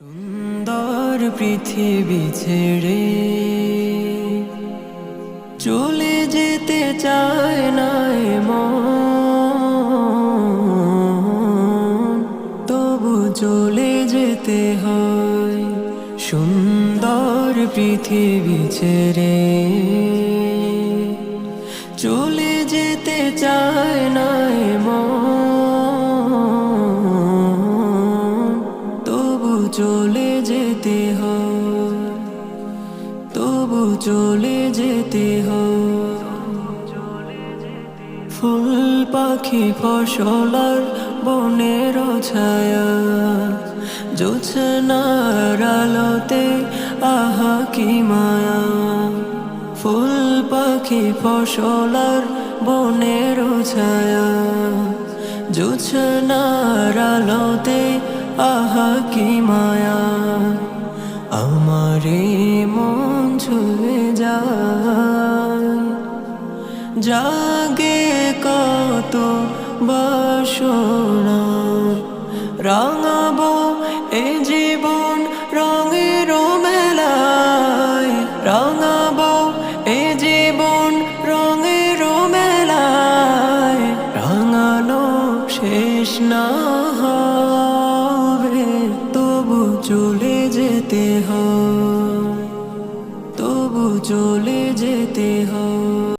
সুন্দর পৃথিবী ছেড়ে চলে যেতে চায় না তবু চলে যেতে হয় সুন্দর পৃথিবী ছেড়ে। চলে যেতে চায় না মন চলে যেতে হয়, তবু চলে যেতে হয়। ফুল পাখি ফসলার বনের ছায়া, জোছনার আলোতে, আহা কি মায়া। ফুল পাখি ফসলার বনের ছায়া, জোছনার আলোতে আহা কি মায়া, আমারে মন ছুঁয়ে যায়। জাগে কত বাসনা, রাঙাবো এ জীবন রঙের মেলায়। রাঙাবো এ জীবন রঙের মেলায়। রাঙানো শেষ না তবু চলে যেতে তবু চলে যেতে হয়।